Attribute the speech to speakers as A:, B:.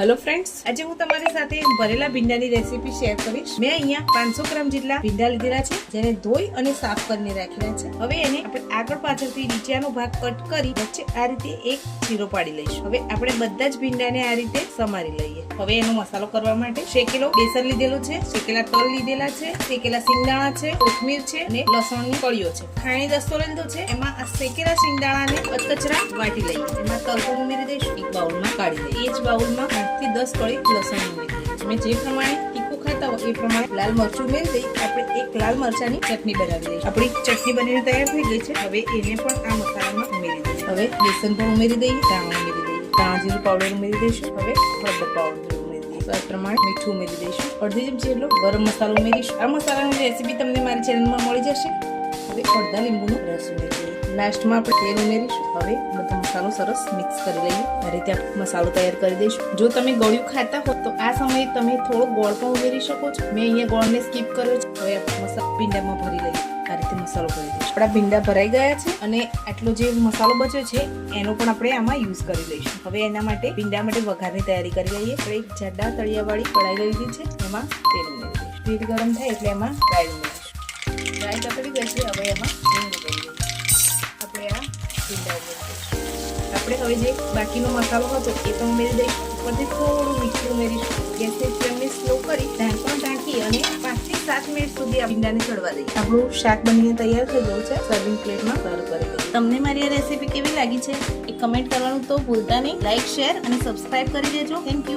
A: Hello friends આજે હું તમારી સાથે ભરેલા ભીંડાની રેસીપી શેર કરીશ. મેં અહીંયા પાંચસો ગ્રામ જેટલા ભીંડા લીધેલા છે, જેને ધોઈ અને સાફ કરીને રાખેલા છે. હવે એને આપણે આગળ પાછળથી નીચેનો ભાગ કટ કરી વચ્ચે આ રીતે એક ચીરો પાડી લઈશું. હવે આપણે બધા જ ભીંડાને આ રીતે સમારી લઈએ. હવે એનો મસાલો કરવા માટે શેકેલો બેસન લીધેલો છે, શેકેલા તલ લીધેલા છે, શેકેલા સિંગદાણા છે, કોથમીર છે અને લસણની કળીઓ છે. ખાણી દસ્તો લીધો છે, એમાં આ શેકેલા સિંગદાણાને કચરા વાટી લઈએ. એમાં તલ ઉમેરી દઈશું, એક બાઉલમાં કાઢી લઈએ એ જ બાઉલમાં આઠથી દસ કળી લસણ ઉમેરી દઈએ. જે પ્રમાણે તીખું ખાતા હોય એ પ્રમાણે લાલ મરચું ઉમેરી દઈ, આપણે એક લાલ મરચાની ચટણી બનાવી દઈશું. આપણી ચટણી બનીને તૈયાર થઈ ગઈ છે. હવે એને પણ આ મસાલામાં ઉમેરી દઈએ હવે બેસન પણ ઉમેરી દઈએ ધાણા ઉમેરી દઈએ. ધાણા જીરું પાવડર ઉમેરી દઈશું. હવે હળદર પાવડર દઈએ. સ્વાદ પ્રમાણે મીઠું ઉમેરી દઈશું. અડધી ચમચી જેટલો ગરમ મસાલો ઉમેરીશું. આ મસાલાની રેસીપી તમને મારી ચેનલમાં મળી જશે. હવે અડધા લીંબુનો રસ ઉમેરીએ. લાસ્ટમાં આપણે તેલ ઉમેરીશું. હવે બધો મસાલો સરસ મિક્સ કરી લઈએ. આ રીતે આપણે મસાલો તૈયાર કરી દઈશું. જો તમે ગળ્યું ખાતા હો તો આ સમયે તમે થોડો ગોળ પણ ઉમેરી શકો છો. મેં અહીંયા ગોળને સ્કીપ કર્યો છે. હવે આપણે મસાલો ભીંડામાં ભરી લઈએ. આ રીતે મસાલો ભરી દઈશું. આપણા ભીંડા ભરાઈ ગયા છે અને આટલો જે મસાલો બચ્યો છે, એનો પણ આપણે આમાં યુઝ કરી લઈશું. હવે એના માટે, ભીંડા માટે વઘારની તૈયારી કરી લઈએ. આપણે એક જાડા તળિયાવાળી કઢાઈ લીધી છે. એમાં તેલ ઉમેરી દઈશું. તેલ ગરમ થાય એટલે એમાં રાઈ ઉમેરીશું. રાઈ તપડી ગઈ છે હવે એમાં હિંગ ઉમેરીએ. આપણે આ ભીંડા ઉમેરી આપણે હવે જે બાકીનો મસાલો હતો, એ પણ ઉમેરી દઈશું. ઉપરથી થોડું મીઠું ઉમેરીશું. ગેસની ફ્લેમને સ્લો કરી ઢાંકણ ઢાંકી અને પાંચથી સાત મિનિટ સુધી આ ભીંડાને ચડવા દઈએ આપણું શાક બનીને તૈયાર થઈ ગયું છે. સર્વિંગ પ્લેટમાં સર્વ કરી તમને મારી આ રેસીપી કેવી લાગી છે, એ કમેન્ટ કરવાનું તો ભૂલતા નહીં. લાઈક શેર અને સબસ્ક્રાઇબ કરી દેજો. Thank you